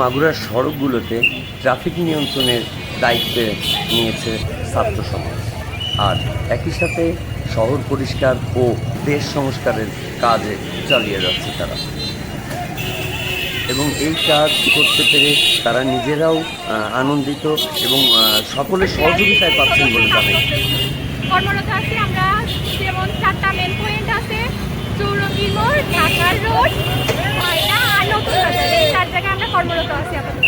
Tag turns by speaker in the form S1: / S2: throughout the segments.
S1: মাগুরার সড়কগুলোতে ট্রাফিক নিয়ন্ত্রণের দায়িত্বে নিয়েছে ছাত্র সমাজ। আর একই সাথে শহর পরিষ্কার ও দেশ সংস্কারের কাজে চালিয়ে যাচ্ছে তারা। এবং এই কাজ করতে পেরে তারা নিজেরাও আনন্দিত এবং সকলের সহযোগিতায় পাচ্ছেন বলে জানেন
S2: কর্মরত আছি আমরা, যেমন চারটা মেন পয়েন্ট আছে, চৌরঙ্গি মোড় রোড ময়না আর নতুন বাজার এই চার জায়গায় আমরা কর্মরত আছি আপাতত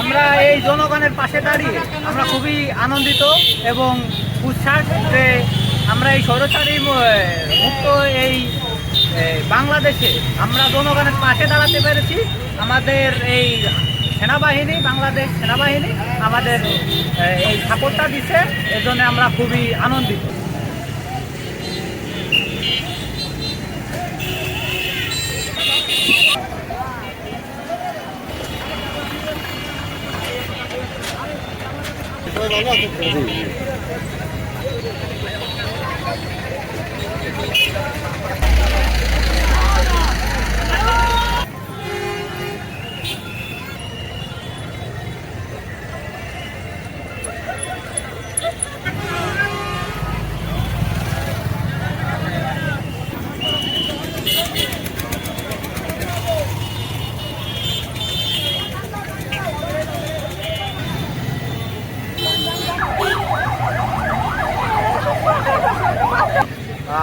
S3: আমরা এই জনগণের পাশে দাঁড়িয়ে আমরা খুবই আনন্দিত এবং উৎসাহ যে আমরা এই স্বৈরচারী মুক্ত এই বাংলাদেশে আমরা জনগণের পাশে দাঁড়াতে পেরেছি। আমাদের এই সেনাবাহিনী, বাংলাদেশ সেনাবাহিনী আমাদের এই সাপোর্টটা দিচ্ছে। এজন্য আমরা খুবই আনন্দিত।
S4: সবাই ভালো আছে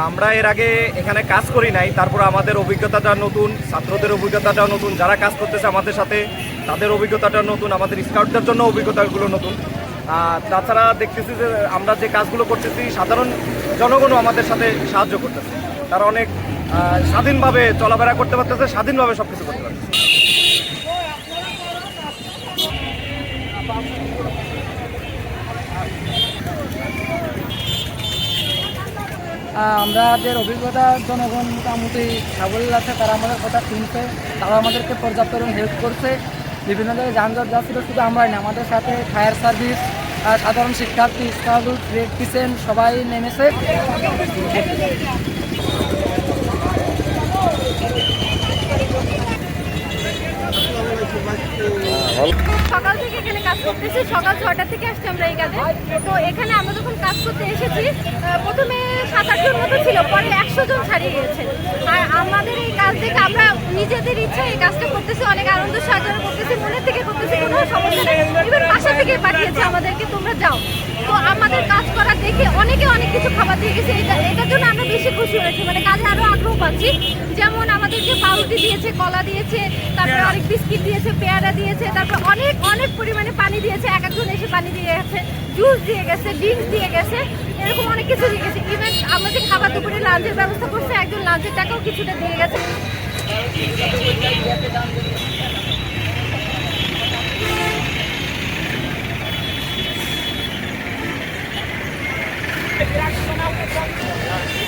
S4: আমরা এর আগে এখানে কাজ করি নাই, তারপর আমাদের অভিজ্ঞতাটা নতুন, ছাত্রদের অভিজ্ঞতাটা নতুন, যারা কাজ করতেছে আমাদের সাথে, তাদের অভিজ্ঞতাটা নতুন, আমাদের স্কাউটদের জন্য অভিজ্ঞতাগুলো নতুন। তাছাড়া দেখতেছি যে আমরা যে কাজগুলো করতেছি, সাধারণ জনগণও আমাদের সাথে সাহায্য করতেছে। তারা অনেক স্বাধীনভাবে চলাফেরা করতে পারতেছে, স্বাধীনভাবে সব কিছু করতে পারতেছে।
S3: আমাদের অভিজ্ঞতা জনগণ মোটামুটি সাবলীল আছে, তারা আমাদের কথা শুনছে, তারা আমাদেরকে পর্যাপ্ত হেল্প করছে। বিভিন্ন জায়গায় যানজট যাচ্ছিল শুধু আমরাই না, আমাদের সাথে ফায়ার সার্ভিস সাধারণ শিক্ষার্থী স্কাউট রেড কিচেন সবাই নেমেছে।
S2: এখানে কাজ করতেছি সকাল ছটা থেকে আসছি আমরা এই কাজে। তো এখানে আমরা যখন কাজ করতে এসেছি প্রথমে সাত আটজন মতো ছিল, পরে একশো জন ছাড়িয়ে গেছে আর আমাদের এই কাজ থেকে আমরা নিজেদের ইচ্ছা এই কাজটা করতেছি, অনেক আনন্দ সাজানো করতেছি, মনের থেকে করতেছি, কোনো সমস্যা নেই। এবার বাসা থেকে পাঠিয়েছে আমাদেরকে, তোমরা যাও। তো আমাদের কাজ করা দেখে অনেকে কিছু গেছে এটা এটার জন্য আমরা বেশি খুশি হয়েছি। মানে কাজে আরও আগ্রহ পাচ্ছি। যেমন আমাদেরকে পাউরুটি দিয়েছে কলা দিয়েছে তারপরে অনেক বিস্কিট দিয়েছে পেয়ারা দিয়েছে তারপর অনেক অনেক পরিমাণে পানি দিয়েছে। এক একজন এসে পানি দিয়ে গেছে জুস দিয়ে গেছে ড্রিঙ্কস দিয়ে গেছে এরকম অনেক কিছু দিয়ে গেছে। ইভেন আমাদের খাবার দুপুরে লাঞ্চের ব্যবস্থা করছে একজন লাঞ্চের টাকাও কিছুটা দিয়ে গেছে। Grazie a tutti.